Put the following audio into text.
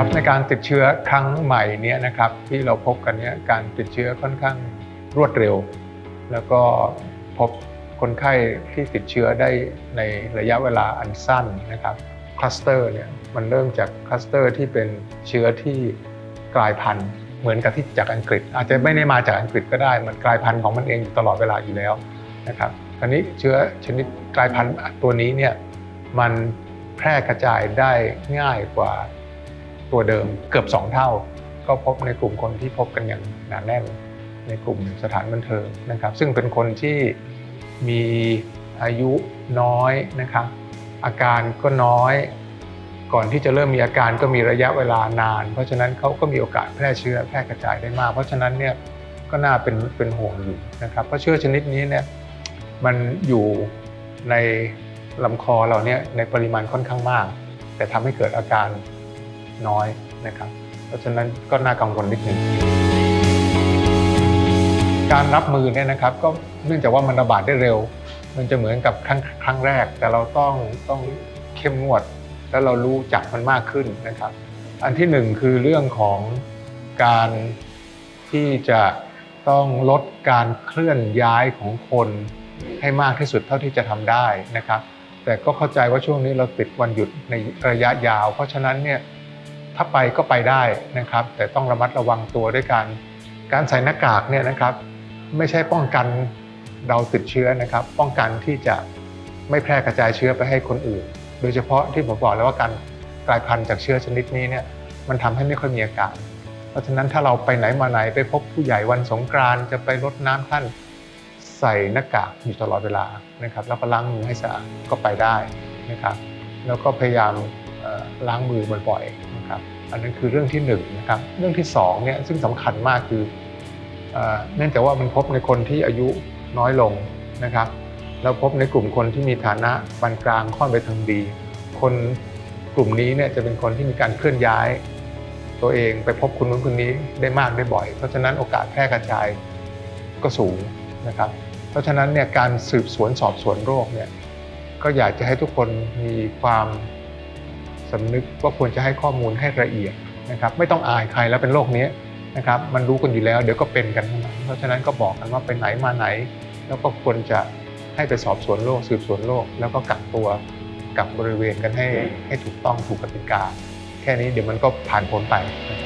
ครับในการติดเชื้อครั้งใหม่เนี้ยนะครับที่เราพบกันเนี้ยการติดเชื้อค่อนข้างรวดเร็ว แล้วก็พบคนไข้ที่ติดเชื้อได้ในระยะเวลาอันสั้นนะครับคลัสเตอร์เนี่ยมันเริ่มจากคลัสเตอร์ที่เป็นเชื้อที่กลายพันธุ์เหมือนกับที่จากอังกฤษ อาจจะไม่ได้มาจากอังกฤษก็ได้ มันกลายพันธุ์ของมันเองอยู่ตลอดเวลาอยู่แล้วนะครับคราวนี้เชื้อชนิดกลายพันธุ์ตัวนี้เนี่ยมันแพร่กระจายได้ง่ายกว่า ตัวเดิมเกือบ 2 เท่า ก็พบในกลุ่มคนที่พบกันอย่างหนาแน่นในกลุ่มสถานบันเทิงนะครับ ซึ่งเป็นคนที่มีอายุน้อยนะครับอาการก็น้อยก่อนที่จะเริ่มมีอาการก็มีระยะเวลานาน เพราะฉะนั้นเขาก็มีโอกาสแพร่เชื้อแพร่กระจายได้มาก เพราะฉะนั้นเนี่ยก็น่าเป็นเป็นห่วงอยู่นะครับ เพราะเชื้อชนิดนี้เนี่ยมันอยู่ในลำคอเราเนี่ยในปริมาณค่อนข้างมาก แต่ทำให้เกิดอาการ น้อยนะครับ เพราะฉะนั้นก็น่ากังวลนิดนึงการรับมือเนี่ยนะครับ ก็เนื่องจากว่ามันระบาดได้เร็ว มันจะเหมือนกับครั้งครั้งแรก แต่เราต้องต้องเข้มงวด แล้วเรารู้จักมันมากขึ้นนะครับ อันที่หนึ่งคือเรื่องของการที่จะต้องลดการเคลื่อนย้ายของคนให้มากที่สุดเท่าที่จะทำได้นะครับ แต่ก็เข้าใจว่าช่วงนี้เราติดวันหยุดในระยะยาว เพราะฉะนั้นเนี่ย ถ้าไปก็ไปได้นะครับ แต่ต้องระมัดระวังตัวด้วยการการใส่หน้ากากเนี่ยนะครับ ไม่ใช่ป้องกันเราติดเชื้อนะครับ ป้องกันที่จะไม่แพร่กระจายเชื้อไปให้คนอื่น โดยเฉพาะที่ผมบอกแล้วว่าการกลายพันธุ์จากเชื้อชนิดนี้เนี่ยมันทำให้ไม่ค่อยมีอาการเพราะฉะนั้นถ้าเราไปไหนมาไหนไปพบผู้ใหญ่วันสงกรานจะไปรดน้ำท่านใส่หน้ากากอยู่ตลอดเวลานะครับ แล้วก็ล้างมือให้สะอาดก็ไปได้นะครับ แล้วก็พยายามล้างมือบ่อยๆ นะครับอันนั้นคือเรื่องที่หนึ่งนะครับเรื่องที่สองเนี่ยซึ่งสำคัญมากคือเอ่อเนื่องจากว่ามันพบในคนที่อายุน้อยลงนะครับแล้วพบในกลุ่มคนที่มีฐานะปานกลางค่อนไปทางดี คนกลุ่มนี้เนี่ยจะเป็นคนที่มีการเคลื่อนย้าย ตัวเองไปพบคนนู้นคนนี้ได้มากได้บ่อย เพราะฉะนั้นโอกาสแพร่กระจายก็สูงนะครับ เพราะฉะนั้นเนี่ยการสืบสวนสอบสวนโรคเนี่ยก็อยากจะให้ทุกคนมีความ สำนึกว่าควรจะให้ข้อมูลให้ละเอียดนะครับไม่ต้องอายใครแล้วเป็นโรคนี้นะครับมันรู้กันอยู่แล้วเดี๋ยวก็เป็นกันทั้งนั้นเพราะฉะนั้นก็บอกกันว่าไปไหนมาไหน แล้วก็ควรจะให้ไปสอบสวนโรคสืบสวนโรคแล้วก็กักตัวกักบริเวณกันให้ให้ถูกต้องถูกกติกา แค่นี้เดี๋ยวมันก็ผ่านพ้นไปนะครับ